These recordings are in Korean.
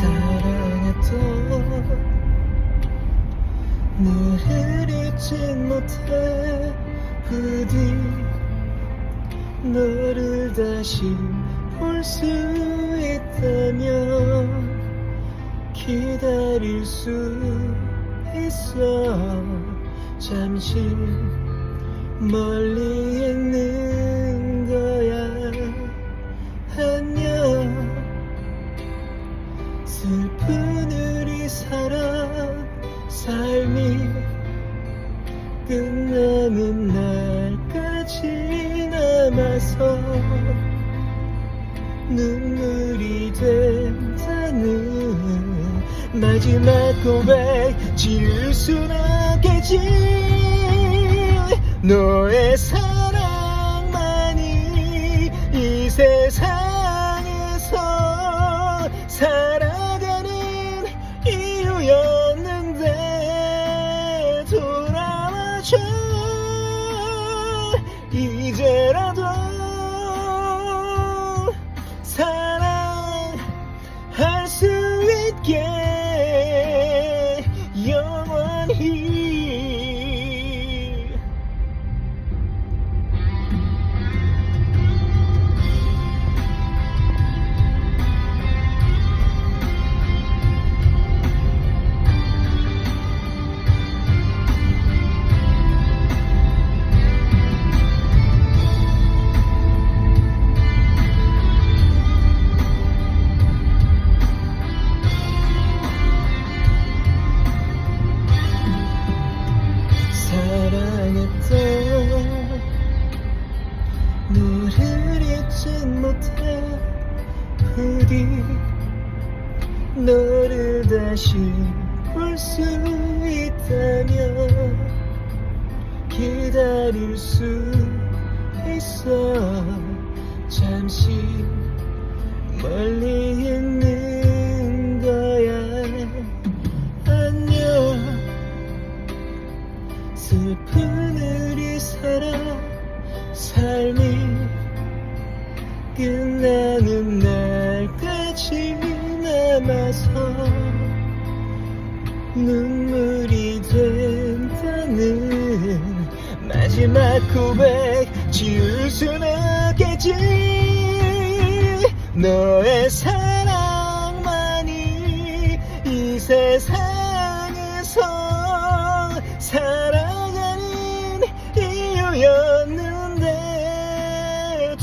사랑했던 너를 잊진 못해. 부디 너를 다시 볼 수 있다면 기다릴 수 있어. 잠시 멀리 있는 끝나는 날까지 남아서 눈물이 된다는 마지막 고백 지울 순 없겠지. 너의 사 돌 너를 다시 볼 수 있다면 기다릴 수 있어. 잠시 멀리 있는 거야. 안녕. 슬픈 우리 사랑 삶이 끝나는 날까지 남아서 눈물이 된다는 마지막 고백 지울 순 없겠지. 너의 사랑만이 이 세상에서 살아가는 이유였는데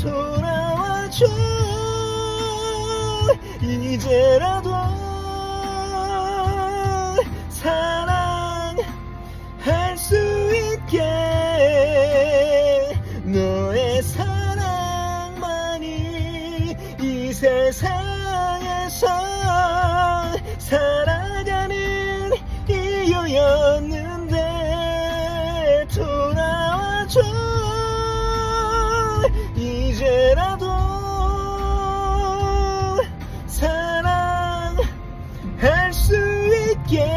돌아와줘 이제라도 사랑할 수 있게 너의 사랑만이 이 세상에서 살아가는 이유였는데 돌아와줘 Yeah.